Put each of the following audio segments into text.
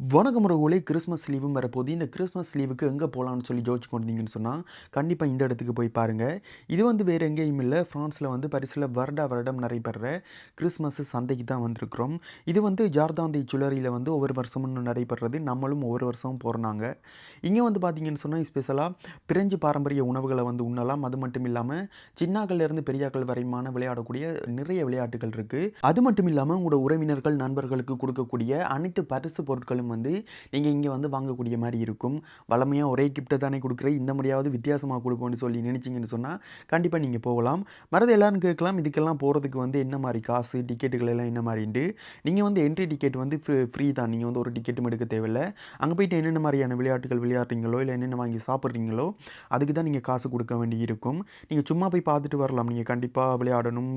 வணக்கம் உறவுகளே கிறிஸ்மஸ் லீவும் வரப்போது இந்த கிறிஸ்மஸ் லீவுக்கு எங்கே போகலான்னு சொல்லி ஜோதிச்சு கொண்டிருந்தீங்கன்னு சொன்னால் கண்டிப்பாக இந்த இடத்துக்கு போய் பாருங்கள் இது வந்து வேறு எங்கேயும் இல்லை. ஃப்ரான்ஸில் வந்து பரிசில் வருடா வருடம் நடைபெற கிறிஸ்மஸ் சந்தைக்கு தான் வந்திருக்கிறோம். இது வந்து ஜார்தாந்தி சுழரியில் வந்து ஒவ்வொரு வருஷமும் நடைபெறது. நம்மளும் ஒவ்வொரு வருஷமும் போகிறாங்க இங்கே வந்து பார்த்தீங்கன்னு சொன்னால் ஸ்பெஷலாக பிரெஞ்சு பாரம்பரிய உணவுகளை வந்து உண்ணலாம். அது மட்டும் இல்லாமல் சின்னாக்கள்லேருந்து பெரியாக்கள் வரையுமான விளையாடக்கூடிய நிறைய விளையாட்டுகள் இருக்குது அது மட்டும் இல்லாமல் உங்களோட உறவினர்கள் நண்பர்களுக்கு கொடுக்கக்கூடிய அனைத்து பரிசு பொருட்களும் வந்து நீங்கள் இங்கே வந்து வாங்கக்கூடிய மாதிரி இருக்கும். வளமையாக ஒரே கிஃப்ட்டை தானே கொடுக்குற இந்த முறையாவது வித்தியாசமாக கொடுப்போம்னு சொல்லி நினச்சிங்கன்னு சொன்னால் கண்டிப்பாக நீங்கள் போகலாம். மறந்து எல்லாரும் கேட்கலாம் இதுக்கெல்லாம் போகிறதுக்கு வந்து என்ன மாதிரி காசு டிக்கெட்டுகள் எல்லாம் என்ன மாதிரின்ட்டு. நீங்கள் வந்து என்ட்ரி டிக்கெட் வந்து ஃப்ரீ தான். நீங்கள் வந்து ஒரு டிக்கெட்டும் எடுக்க தேவையில்லை. அங்கே போயிட்டு என்னென்ன மாதிரியான விளையாட்டுகள் விளையாடுறீங்களோ இல்லை என்னென்ன வாங்கி சாப்பிட்றீங்களோ அதுக்கு தான் நீங்கள் காசு கொடுக்க வேண்டி இருக்கும். நீங்கள் சும்மா போய் பார்த்துட்டு வரலாம். நீங்கள் கண்டிப்பாக விளையாடணும்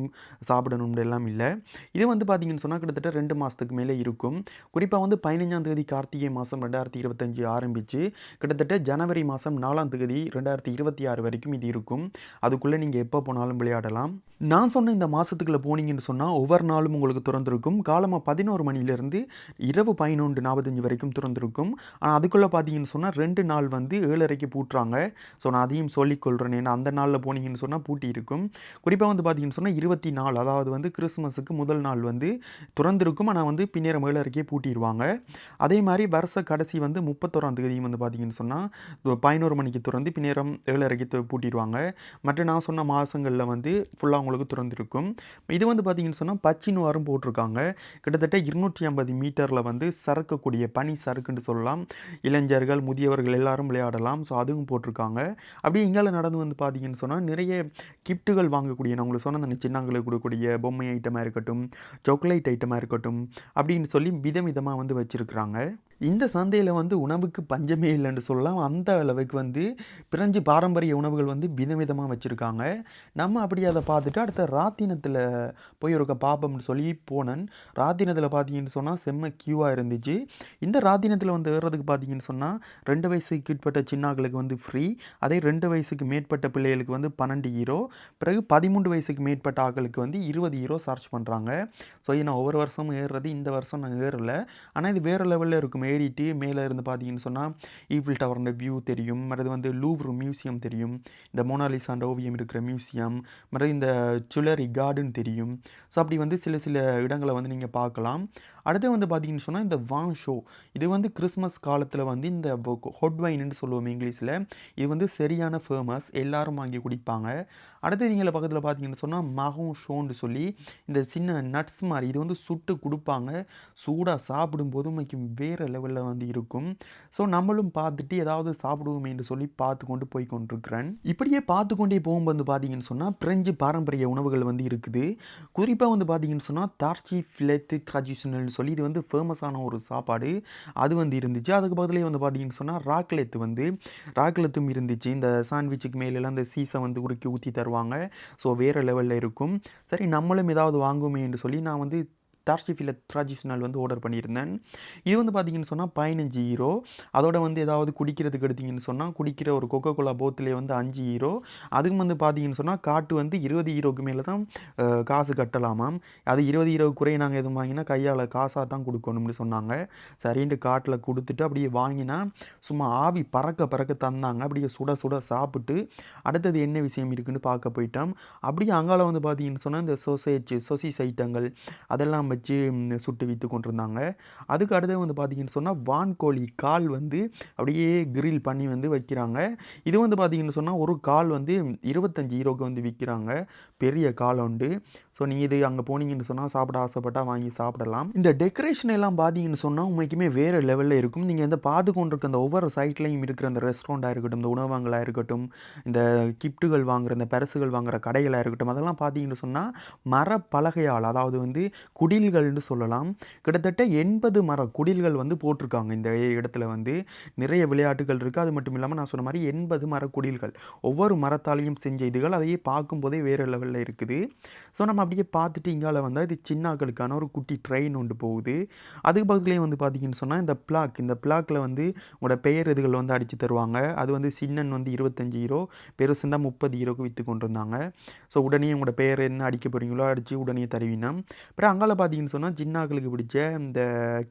சாப்பிடணும் எல்லாம் இல்லை. இது வந்து பார்த்தீங்கன்னு சொன்னால் கிட்டத்தட்ட ரெண்டு மாதத்துக்கு மேலே இருக்கும். குறிப்பாக வந்து பதினஞ்சாம் தேதி கார்த்திகை மாதம் ரெண்டாயிரத்தி இருபத்தஞ்சு ஆரம்பித்து கிட்டத்தட்ட ஜனவரி மாதம் நாலாம் தேதி ரெண்டாயிரத்தி இருபத்தி ஆறு வரைக்கும் இது இருக்கும். அதுக்குள்ளே நீங்கள் எப்போ போனாலும் விளையாடலாம். நான் சொன்ன இந்த மாதத்துக்குள்ளே போனீங்கன்னு சொன்னால் ஒவ்வொரு நாளும் உங்களுக்கு திறந்திருக்கும். காலமாக பதினோரு மணிலேருந்து இரவு பதினொன்று நாற்பத்தஞ்சு வரைக்கும் திறந்திருக்கும். ஆனால் அதுக்குள்ளே பார்த்தீங்கன்னு சொன்னால் ரெண்டு நாள் வந்து ஏழரைக்கு பூட்டுறாங்க. ஸோ நான் அதையும் சொல்லிக்கொள்கிறேன் ஏன்னா அந்த நாளில் போனீங்கன்னு சொன்னால் பூட்டி இருக்கும். குறிப்பாக வந்து பார்த்தீங்கன்னு சொன்னால் இருபத்தி நாலு அதாவது வந்து கிறிஸ்மஸுக்கு முதல் நாள் வந்து திறந்திருக்கும். ஆனால் வந்து பின்னேற ஏழரைக்கே பூட்டிடுவாங்க அதே மாதிரி வருஷ கடைசி வந்து முப்பத்தோராம் தேதியும் வந்து பார்த்தீங்கன்னு சொன்னால் பதினோரு மணிக்கு திறந்து பின்னேரம் ஏழரைக்கு பூட்டிடுவாங்க. மற்ற நான் சொன்ன மாதங்களில் வந்து ஃபுல்லாக உங்களுக்கு திறந்துருக்கும். இது வந்து பார்த்தீங்கன்னு சொன்னால் பச்சின்னு வாரம் போட்டிருக்காங்க. கிட்டத்தட்ட இருநூற்றி ஐம்பது மீட்டரில் வந்து சறுக்கக்கூடிய பனி சறுக்குன்னு சொல்லலாம். இளைஞர்கள் முதியவர்கள் எல்லாரும் விளையாடலாம். ஸோ அதுவும் போட்டிருக்காங்க. அப்படியே இங்கால நடந்து வந்து பார்த்தீங்கன்னு சொன்னால் நிறைய கிஃப்ட்டுகள் வாங்கக்கூடிய நான் உங்களுக்கு சொன்ன அந்த சின்னங்களுக்கு கொடுக்கக்கூடிய பொம்மை ஐட்டமாக இருக்கட்டும் சாக்லேட் ஐட்டமாக இருக்கட்டும் அப்படின்னு சொல்லி விதவிதமாக வந்து வச்சுருக்குறாங்க. real இந்த சந்தையில் வந்து உணவுக்கு பஞ்சமே இல்லைன்னு சொல்லலாம். அந்த அளவுக்கு வந்து பிரெஞ்சு பாரம்பரிய உணவுகள் வந்து விதவிதமாக வச்சுருக்காங்க. நம்ம அப்படி அதை பார்த்துட்டு அடுத்த ராத்தினத்தில் போய் ஒருக்க பார்ப்போம்னு சொல்லி போனேன். ராத்தினத்தில் பார்த்தீங்கன்னு சொன்னால் செம்ம க்யூவாக இருந்துச்சு. இந்த ராத்தினத்தில் வந்து ஏறுறதுக்கு பார்த்தீங்கன்னு சொன்னால் ரெண்டு வயசுக்கு கீழ்ப்பட்ட சின்னாக்களுக்கு வந்து ஃப்ரீ அதே ரெண்டு வயசுக்கு மேற்பட்ட பிள்ளைகளுக்கு வந்து பன்னெண்டு ஹீரோ பிறகு பதிமூன்று வயசுக்கு மேற்பட்ட ஆக்களுக்கு வந்து இருபது ஹீரோ சார்ஜ் பண்ணுறாங்க ஸோ இது நான் ஒவ்வொரு வருஷமும் ஏறுறது. இந்த வருஷம் நான் ஏறல. ஆனால் இது வேறு லெவலில் இருக்கும் ஏறிட்டு மேலே இருந்து பார்த்தீங்கன்னு சொன்னால் ஈஃபில் டவரோட வியூ தெரியும். மற்றது வந்து லூவ்ரு மியூசியம் தெரியும். இந்த மோனாலிசாண்ட ஓவியம் இருக்கிற மியூசியம் மறது இந்த சுலரி கார்டன் தெரியும். ஸோ அப்படி வந்து சில சில இடங்களை வந்து நீங்கள் பார்க்கலாம். அடுத்து வந்து பார்த்தீங்கன்னு சொன்னால் இந்த வான் ஷோ இது வந்து கிறிஸ்மஸ் காலத்தில் வந்து இந்த ஹொட்வைன்னு சொல்லுவோம் இங்கிலீஷில். இது வந்து சரியான ஃபேமஸ் எல்லாரும் வாங்கி குடிப்பாங்க. அடுத்து நீங்கள் பக்கத்தில் பார்த்தீங்கன்னு சொன்னால் மகம் ஷோன்னு சொல்லி இந்த சின்ன நட்ஸ் மாதிரி இது வந்து சுட்டு கொடுப்பாங்க. சூடாக சாப்பிடும்போது மைக்கும் வேறு லெவலில் வந்து இருக்கும். ஸோ நம்மளும் பார்த்துட்டு ஏதாவது சாப்பிடுவோமே என்று சொல்லி பார்த்து கொண்டு போய் கொண்டிருக்கிறேன். இப்படியே பார்த்து கொண்டே போகும்போது பார்த்தீங்கன்னு சொன்னால் பிரெஞ்சு பாரம்பரிய உணவுகள் வந்து இருக்குது. குறிப்பாக வந்து பார்த்தீங்கன்னு சொன்னால் தார்ச்சி ஃபிலெத்து ட்ரெடிஷ்னல்னு சொல்லி இது வந்து ஃபேமஸான ஒரு சாப்பாடு. அது வந்து இருந்துச்சு. அதுக்கு பதிலே வந்து பார்த்தீங்கன்னு சொன்னால் ராக்லெத்து வந்து ராக்லெத்தும் இருந்துச்சு. இந்த சாண்ட்விச்சுக்கு மேலெல்லாம் இந்த சீஸை வந்து உருக்கி ஊற்றி தருவாங்க. ஸோ வேறு லெவலில் இருக்கும். சரி நம்மளும் ஏதாவது வாங்குவோமே என்று சொல்லி நான் வந்து டார்ஸ்டிஃபில ட்ராடிஷ்னல் வந்து ஆர்டர் பண்ணியிருந்தேன். இது வந்து பார்த்தீங்கன்னு சொன்னால் பதினஞ்சு ஹீரோ அதோட வந்து ஏதாவது குடிக்கிறதுக்கு எடுத்தீங்கன்னு சொன்னால் குடிக்கிற ஒரு கொக்கோ கோலா போத்திலே வந்து அஞ்சு ஹீரோ அதுக்கு வந்து பார்த்தீங்கன்னு சொன்னால் காட்டு வந்து இருபது ஹீரோக்கு மேலே தான் காசு கட்டலாமாம் அது இருபது ஹீரோக்கு குறைய நாங்கள் எதுவும் வாங்கினா கையால் காசாக தான் கொடுக்கணும்னு சொன்னாங்க. சரின்ட்டு காட்டில் கொடுத்துட்டு அப்படியே வாங்கினா சும்மா ஆவி பறக்க பறக்க தந்தாங்க. அப்படியே சுட சுட சாப்பிட்டு அடுத்தது என்ன விஷயம் இருக்குன்னு பார்க்க போயிட்டோம். அப்படியே அங்கால வந்து பார்த்தீங்கன்னு சொன்னால் இந்த சொசைச்சு சொசைஸ் ஐட்டங்கள் அதெல்லாம் வச்சு சுட்டு விற்று கொண்டிருந்தாங்க. அதுக்கு அடுத்து வந்து பார்த்தீங்கன்னு சொன்னால் வான்கோழி கால் வந்து அப்படியே கிரில் பண்ணி வந்து வைக்கிறாங்க. இது வந்து பார்த்தீங்கன்னு சொன்னால் ஒரு கால் வந்து இருபத்தஞ்சு ஈரோக்கு வந்து விற்கிறாங்க பெரிய கால் உண்டு. ஸோ நீங்கள் இது அங்கே போனீங்கன்னு சொன்னால் சாப்பிட ஆசைப்பட்டால் வாங்கி சாப்பிடலாம். இந்த டெக்கரேஷன் எல்லாம் பார்த்தீங்கன்னு சொன்னால் உண்மைக்குமே வேறு லெவலில் இருக்கும். நீங்கள் வந்து பார்த்து கொண்டிருக்க அந்த ஒவ்வொரு சைட்லையும் இருக்கிற அந்த ரெஸ்டாரண்ட்டாக இருக்கட்டும் இந்த உணவகங்களாக இருக்கட்டும் இந்த கிஃப்ட்டுகள் வாங்குற இந்த பரிசுகள் வாங்குற கடைகளாக இருக்கட்டும் அதெல்லாம் பார்த்தீங்கன்னு சொன்னால் மரப்பலகையால் அதாவது வந்து குடில்கள்னு சொல்லலாம். கிட்டத்தட்ட எண்பது மர குடில்கள் வந்து போட்டிருக்காங்க இந்த இடத்துல வந்து. நிறைய விளையாட்டுகள் இருக்குது அது மட்டும் இல்லாமல் நான் சொன்ன மாதிரி எண்பது மர குடில்கள். ஒவ்வொரு மரத்தாலையும் செஞ்ச இதுகள் அதையே பார்க்கும்போதே வேறு லெவலில் இருக்குது. ஸோ நம்ம அப்படியே பார்த்துட்டு இங்கால வந்தால் இது சின்னாக்களுக்கான ஒரு குட்டி ட்ரெயின் ஒன்று போகுது. அதுக்கு பக்கத்துலேயே வந்து பார்த்தீங்கன்னு சொன்னால் இந்த பிளாக். இந்த பிளாக்கில் வந்து உங்களோட பெயர் இதுகள் வந்து அடித்து தருவாங்க. அது வந்து சின்னன் வந்து இருபத்தஞ்சி ஹீரோ பெருசுந்தா முப்பது ஹீரோக்கு விற்று கொண்டு இருந்தாங்க ஸோ உடனே உங்களோட பெயர் என்ன அடிக்க போகிறீங்களோ அடித்து உடனே தருவீனா அப்புறம் அங்கால பார்த்து பார்த்தீங்கன்னு சொன்னால் ஜின்னாக்களுக்கு பிடிச்ச இந்த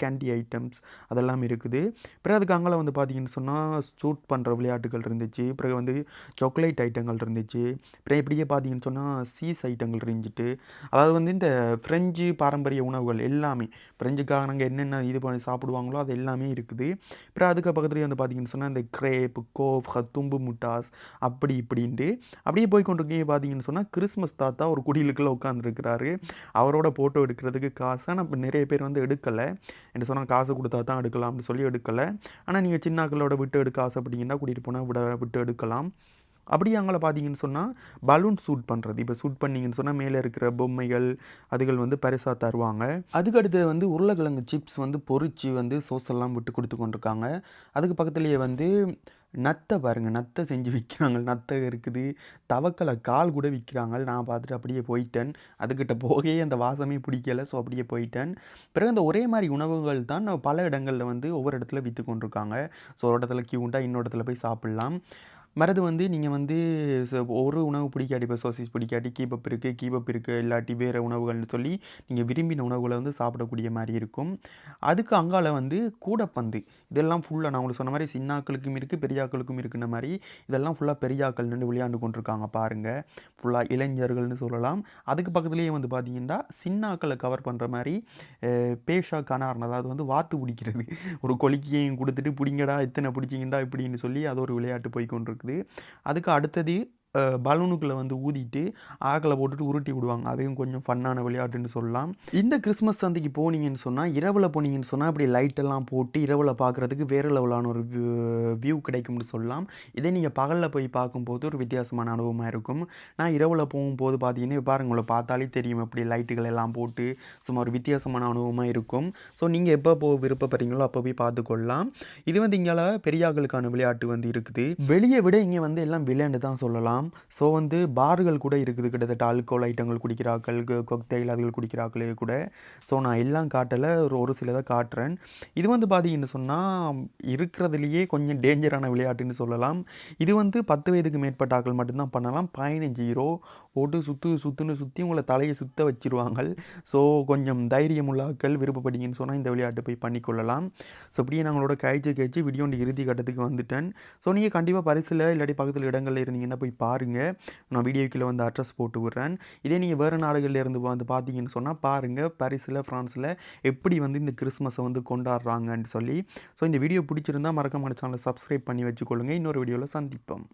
கேண்டி ஐட்டம்ஸ் அதெல்லாம் இருக்குது. பிறகு அதுக்கு அங்கே வந்து பார்த்தீங்கன்னு சொன்னால் ஷூட் பண்ணுற விளையாட்டுகள் இருந்துச்சு. பிறகு வந்து சாக்லேட் ஐட்டங்கள் இருந்துச்சு. பிறகு இப்படியே பார்த்தீங்கன்னு சொன்னால் சீஸ் ஐட்டங்கள் இருந்துட்டு அதாவது வந்து இந்த ஃப்ரெஞ்சு பாரம்பரிய உணவுகள் எல்லாமே ஃப்ரெஞ்சுக்காக நாங்கள் என்னென்ன இது பண்ணி சாப்பிடுவாங்களோ அது எல்லாமே இருக்குது. பிறகு அதுக்கு பக்கத்துலேயே வந்து பார்த்தீங்கன்னு சொன்னால் இந்த கிரேப் கோஃப் தும்பு முட்டாஸ் அப்படி இப்படின்ட்டு. அப்படியே போய் கொண்டிருக்கீங்க பார்த்தீங்கன்னு சொன்னால் கிறிஸ்மஸ் தாத்தா ஒரு குடியிலுக்குள்ளே உட்காந்துருக்கிறாரு அவரோட ஃபோட்டோ எடுக்கிறதுக்கு காசு ஆனால் இப்போ நிறைய பேர் வந்து எடுக்கலை. என்ன சொன்னால் காசு கொடுத்தா தான் எடுக்கலாம்னு சொல்லி எடுக்கலை. ஆனால் நீங்கள் சின்னாக்களோட விட்டு எடுக்க ஆசைப்பட்டீங்கன்னா கூட்டிகிட்டு போனால் விட விட்டு எடுக்கலாம். அப்படி அங்கே பார்த்தீங்கன்னு சொன்னால் பலூன் சூட் பண்ணுறது இப்போ சூட் பண்ணிங்கன்னு சொன்னால் மேலே இருக்கிற பொம்மைகள் அதுகள் வந்து பரிசாக தருவாங்க. அதுக்கடுத்து வந்து உருளைக்கிழங்கு சிப்ஸ் வந்து பொறிச்சு வந்து சோஸெல்லாம் விட்டு கொடுத்து கொண்டிருக்காங்க. அதுக்கு பக்கத்துலேயே வந்து நத்தை பாருங்கள் நத்தை செஞ்சு விற்கிறாங்க நத்தை இருக்குது. தவக்கலை கால் கூட விற்கிறாங்க நான் பார்த்துட்டு அப்படியே போயிட்டேன். அதுக்கிட்ட போகவே அந்த வாசமே பிடிக்கலை. ஸோ அப்படியே போயிட்டேன். பிறகு அந்த ஒரே மாதிரி உணவுகள் தான் பல இடங்களில் வந்து ஒவ்வொரு இடத்துல விற்று கொண்டிருக்காங்க. ஸோ ஒரு இடத்துல கியூண்டா இன்னொரு இடத்துல போய் சாப்பிட்லாம். மறது வந்து நீங்கள் வந்து ச ஒரு உணவு பிடிக்காட்டி இப்போ சோசிஸ் பிடிக்காட்டி கீபப் இருக்குது கீபப் இருக்குது இல்லாட்டி வேறு உணவுகள்னு சொல்லி நீங்கள் விரும்பின உணவுகளை வந்து சாப்பிடக்கூடிய மாதிரி இருக்கும். அதுக்கு அங்கால வந்து கூடப்பந்து. இதெல்லாம் ஃபுல்லாக நான் உங்களுக்கு சொன்ன மாதிரி சின்னாக்களுக்கும் இருக்குது பெரியாக்களுக்கும் இருக்குன்ன மாதிரி இதெல்லாம் ஃபுல்லாக பெரியாக்கள் நின்று விளையாண்டு கொண்டிருக்காங்க பாருங்கள் ஃபுல்லாக இளைஞர்கள்னு சொல்லலாம். அதுக்கு பக்கத்துலேயே வந்து பார்த்தீங்கன்னா சின்னாக்களை கவர் பண்ணுற மாதிரி பேஷா கனார்னு அதாவது வந்து வாத்து பிடிக்கிறது. ஒரு கொலிக்கையும் கொடுத்துட்டு பிடிங்கடா இத்தனை பிடிச்சிங்கடா இப்படின்னு சொல்லி அது ஒரு விளையாட்டு போய் கொண்டிருக்கு. இருக்குது. அதுக்கு அடுத்தது பலூனுக்குள்ளே வந்து ஊதிட்டு ஆக்கில் போட்டுட்டு உருட்டி விடுவாங்க. அதையும் கொஞ்சம் ஃபன்னான விளையாட்டுன்னு சொல்லலாம். இந்த கிறிஸ்மஸ் சந்தைக்கு போனீங்கன்னு சொன்னால் இரவில் போனீங்கன்னு சொன்னால் அப்படி லைட்டெல்லாம் போட்டு இரவில் பார்க்குறதுக்கு வேறு லெவலான ஒரு வியூ கிடைக்கும்னு சொல்லலாம். இதே நீங்கள் பகலில் போய் பார்க்கும்போது ஒரு வித்தியாசமான அனுபவமாக இருக்கும். நான் இரவில் போகும்போது பார்த்தீங்கன்னா பாருங்க உங்களை பார்த்தாலே தெரியும் அப்படி லைட்டுகள் எல்லாம் போட்டு சும்மா ஒரு வித்தியாசமான அனுபவமாக இருக்கும். ஸோ நீங்கள் எப்போ போக விருப்பப்படுறீங்களோ அப்போ போய் பார்த்துக்கொள்ளலாம் இது வந்து இங்கே பெரியாக்களுக்கான விளையாட்டு வந்து இருக்குது. வெளியே விட இங்கே வந்து எல்லாம் விளையாண்டு தான் சொல்லலாம். சொல்லலாம் ஸோ வந்து பார்கள் கூட இருக்குது. கிட்டத்தட்ட ஆல்கோல் ஐட்டங்கள் குடிக்கிறாக்கள் கொக்தைல் அதுகள் குடிக்கிறாக்களே கூட. ஸோ நான் எல்லாம் காட்டலை ஒரு ஒரு சிலதை காட்டுறேன். இது வந்து பார்த்தீங்கன்னு சொன்னால் இருக்கிறதுலையே கொஞ்சம் டேஞ்சரான விளையாட்டுன்னு சொல்லலாம். இது வந்து பத்து வயதுக்கு மேற்பட்ட ஆக்கள் மட்டும்தான் பண்ணலாம். பதினஞ்சு ஹீரோ போட்டு சுற்று சுற்றுன்னு சுற்றி உங்களை தலையை சுற்ற வச்சிருவாங்க ஸோ கொஞ்சம் தைரியம் உள்ளாக்கள் விருப்பப்பட்டீங்கன்னு சொன்னால் இந்த விளையாட்டு போய் பண்ணிக்கொள்ளலாம் ஸோ இப்படியே நாங்களோட காய்ச்சி கழிச்சு வீடியோ இறுதி கட்டத்துக்கு வந்துட்டேன். ஸோ நீங்கள் கண்டிப்பாக பரிசில் இல்லாட்டி பக்கத்தில் இடங்களில் இருந்தீங்கன்னா போய் பா பாருங்கள் நான் வீடியோக்கில் வந்து அட்ரஸ் போட்டு விட்றேன். இதே நீங்கள் வேறு நாடுகளில் இருந்து வந்து பார்த்தீங்கன்னு சொன்னால் பாருங்கள் பாரிஸில் ஃப்ரான்ஸில் எப்படி வந்து இந்த கிறிஸ்மஸை வந்து கொண்டாடுறாங்கன்னு சொல்லி. ஸோ இந்த வீடியோ பிடிச்சிருந்தால் மறக்காம சேனலை சப்ஸ்கிரைப் பண்ணி வச்சுக்கொள்ளுங்கள் இன்னொரு வீடியோவில் சந்திப்போம்.